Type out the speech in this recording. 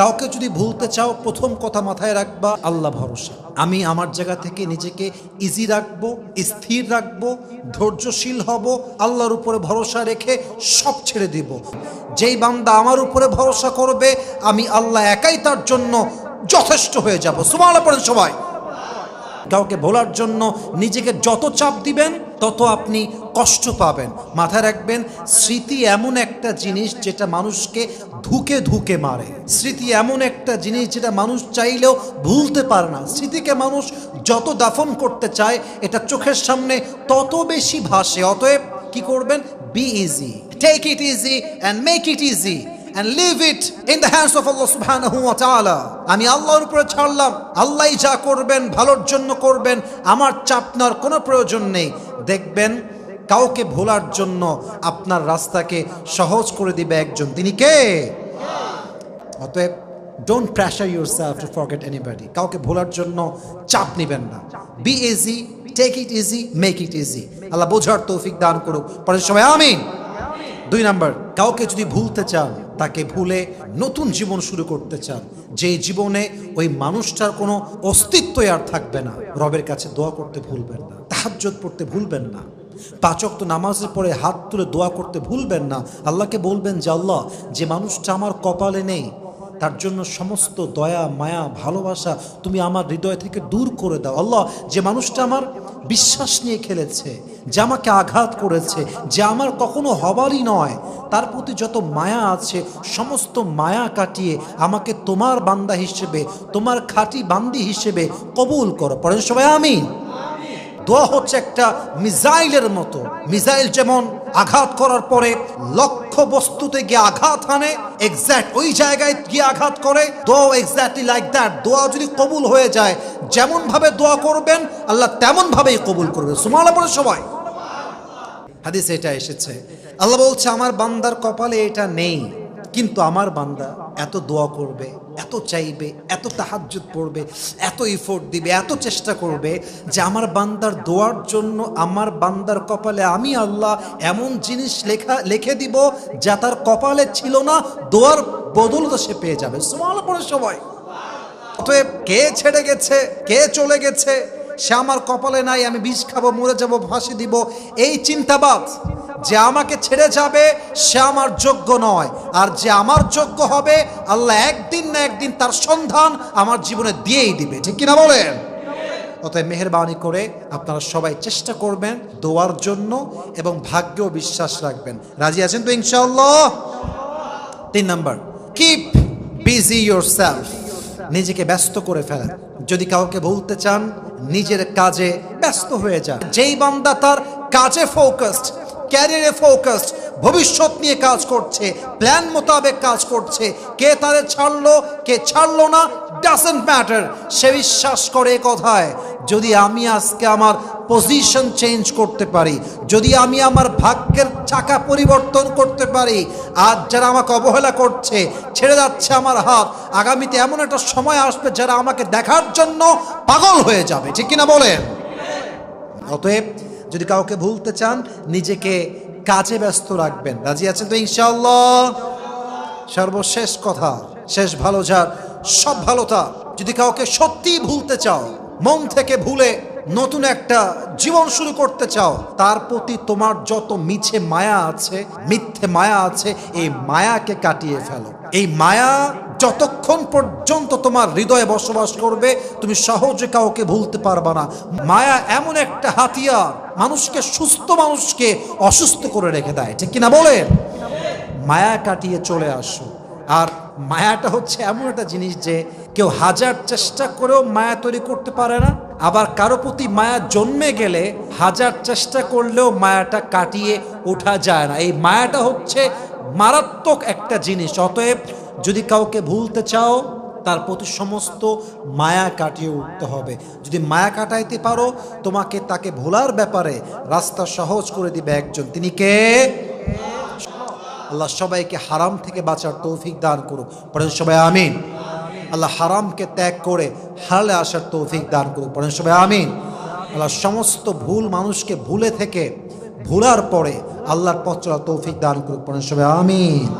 কাউকে যদি ভুলতে চাও, প্রথম কথা মাথায় রাখবা, আল্লাহ ভরসা। আমি আমার জায়গা থেকে নিজেকে ইজি রাখব, স্থির রাখব, ধৈর্যশীল হব, আল্লাহর উপরে ভরসা রেখে সব ছেড়ে দিব। যেই বান্দা আমার উপরে ভরসা করবে, আমি আল্লাহ একাই তার জন্য যথেষ্ট হয়ে যাব। সুমালা পড়েন সবাই। কাউকে ভোলার জন্য নিজেকে যত চাপ দিবেন তত আপনি কষ্ট পাবেন। মাথায় রাখবেন, স্মৃতি এমন একটা জিনিস যেটা মানুষকে ধুকে ধুকে মারে। স্মৃতি এমন একটা জিনিস যেটা মানুষ চাইলেও ভুলতে পারে না। স্মৃতিকে মানুষ যত দাফন করতে চায়, এটা চোখের সামনে তত বেশি ভাসে। অতএব কি করবেন? Be easy take it easy and make it easy and leave it in the hands of Allah subhanahu wa ta'ala. আমি আল্লাহর উপরে ছাড়লাম, আল্লাহই যা করবেন, ভালোর জন্য করবেন, আমার চাপনার কোনো প্রয়োজন নেই। দেখবেন, কাউকে ভোলার জন্য আপনার রাস্তাকে সহজ করে দিবে একজন। তিনি কে? অতএব don't pressure your self to forget anybody কাউকে ভোলার জন্য চাপ নেবেন না। Be easy take it easy make it easy আল্লাহ বোঝার তৌফিক দান করুক। পরের সময়, আমিন। দুই নাম্বার, কাউকে যদি ভুলতে চান, তাকে ভুলে নতুন জীবন শুরু করতে চান। যে জীবনে ওই মানুষটার কোনো অস্তিত্বই আর থাকবে না। রবের কাছে দোয়া করতে ভুলবেন না তাহাজ্জত পড়তে ভুলবেন না পাচক তো নামাজের পরে হাত তুলে দোয়া করতে ভুলবেন না। আল্লাহকে বলবেন যে, আল্লাহ, যে মানুষটা আমার কপালে নেই তার জন্য সমস্ত দয়া, মায়া, ভালোবাসা তুমি আমার হৃদয় থেকে দূর করে দাও। আল্লাহ, যে মানুষটা আমার বিশ্বাস নিয়ে খেলেছে, যে আমাকে আঘাত করেছে, যে আমার কখনো হবারই নয়, তার প্রতি যত মায়া আছে, সমস্ত মায়া কাটিয়ে আমাকে তোমার বান্দা হিসেবে, তোমার খাঁটি বান্দি হিসেবে কবুল করো। পরেন সবাই আমি দোয়া হচ্ছে একটা মিসাইলের মতো। মিসাইল যেমন আঘাত করার পরে লক্ষ্য বস্তুতে গিয়ে আঘাত হানে এক্স্যাক্ট ওই জায়গায় গিয়ে আঘাত করে দোয়া এক্স্যাক্টলি লাইক দ্যাট দোয়া যদি কবুল হয়ে যায় যেমন ভাবে দোয়া করবেন, আল্লাহ তেমন ভাবেই কবুল করবে। সুমালা পরে সবাই। হাদিস এটা এসেছে। আল্লাহ বলছে, আমার বান্দার কপালে এটা নেই, কিন্তু আমার বান্দা এত দোয়া করবে। এত চাইবে, এত তাহাজ্জুদ পড়বে, এত ইফোর্ট দিবে, এত চেষ্টা করবে যে আমার বান্দার দোয়ার জন্য, আমার বান্দার কপালে আমি আল্লাহ এমন জিনিস লেখা, লিখে দিব যা তার কপালে ছিল না, দোয়ার বদলতা সে পেয়ে যাবে। সমাল পড়ে সবাই। অতএব কে ছেড়ে গেছে, কে চলে গেছে, সে আমার কপালে নাই, আমি বিষ খাব, মরে যাব, ফাঁসি দিব, এই চিন্তাবাদ যে আমাকে ছেড়ে যাবে, সে আমার যোগ্য নয়। আর যে আমার যোগ্য হবে, আল্লাহ একদিন না একদিন তার সন্ধান আমার জীবনে দিয়েই দিবে। ঠিক কিনা বলেন? অতএব মেহরবানি করে আপনারা সবাই চেষ্টা করবেন দোয়ার জন্য এবং ভাগ্যেও বিশ্বাস রাখবেন। রাজি আছেন তো ইনশাআল্লাহ? তিন number keep busy your self নিজেকে ব্যস্ত করে ফেলা যদি কাউকে বলতে চান, নিজের কাজে ব্যস্ত হয়ে যান। যেই বান্দা তার কাজে ফোকাসড ক্যারিয়ারে ফোকাসড ভবিষ্যৎ নিয়ে কাজ করছে প্ল্যান মোতাবেক কাজ করছে। কে তারে ছাড়লো, কে ছাড়লো না ডাজেন্ট ম্যাটার সে বিশ্বাস করে কথায়, যদি আমি আজকে আমার পজিশন চেঞ্জ করতে পারি, যদি আমি আমার ভাগ্যের চাকা পরিবর্তন করতে পারি, আজ যারা আমাকে অবহেলা করছে, ছেড়ে যাচ্ছে আমার হাত, আগামীতে এমন একটা সময় আসবে যারা আমাকে দেখার জন্য পাগল হয়ে যাবে। ঠিক কিনা বলেন? অতএব যদি কাউকে ভুলতে চান, নিজেকে কাজে ব্যস্ত রাখবেন। রাজি আছেন তো ইনশাআল্লাহ? সর্বশেষ কথা, শেষ ভালো যার, সব ভালো তা যদি কাউকে সত্যিই ভুলতে চাও, মন থেকে ভুলে নতুন একটা জীবন শুরু করতে চাও, তার প্রতি তোমার যত মিছে মায়া আছে, মিথ্যে মায়া আছে, এই মায়াকে কাটিয়ে ফেলো। এই মায়া যতক্ষণ পর্যন্ত তোমার হৃদয়ে বসবাস করবে, তুমি সহজে কাউকে ভুলতে পারবা না। মায়া এমন একটা হাতিয়ার, মানুষকে, সুস্থ মানুষকে অসুস্থ করে রেখে দেয়। ঠিক কিনা বলেন? মায়া কাটিয়ে চলে আসো। আর মায়াটা হচ্ছে এমন একটা জিনিস যে কেউ হাজার চেষ্টা করেও মায়া তৈরি করতে পারে না। আবার কারও প্রতি মায়া জন্মে গেলে হাজার চেষ্টা করলেও মায়াটা কাটিয়ে ওঠা যায় না। এই মায়াটা হচ্ছে মারাত্মক একটা জিনিস। অতএব যদি কাউকে ভুলতে চাও, তার প্রতি সমস্ত মায়া কাটিয়ে উঠতে হবে। যদি মায়া কাটাইতে পারো, তোমাকে তাকে ভোলার ব্যাপারে রাস্তা সহজ করে দিবে একজন। তিনি কে? আল্লাহ সবাইকে হারাম থেকে বাঁচার তৌফিক দান করুক। পড়েন সবাই আমিন। আল্লাহ হারামকে ত্যাগ করে হারালে আসার তৌফিক দান করুক। পড়েন সবাই আমিন। আল্লাহ সমস্ত ভুল মানুষকে ভুলে থেকে ভুলার পরে আল্লাহর পথ চলা তৌফিক দান করুক। পড়েন সবাই আমিন।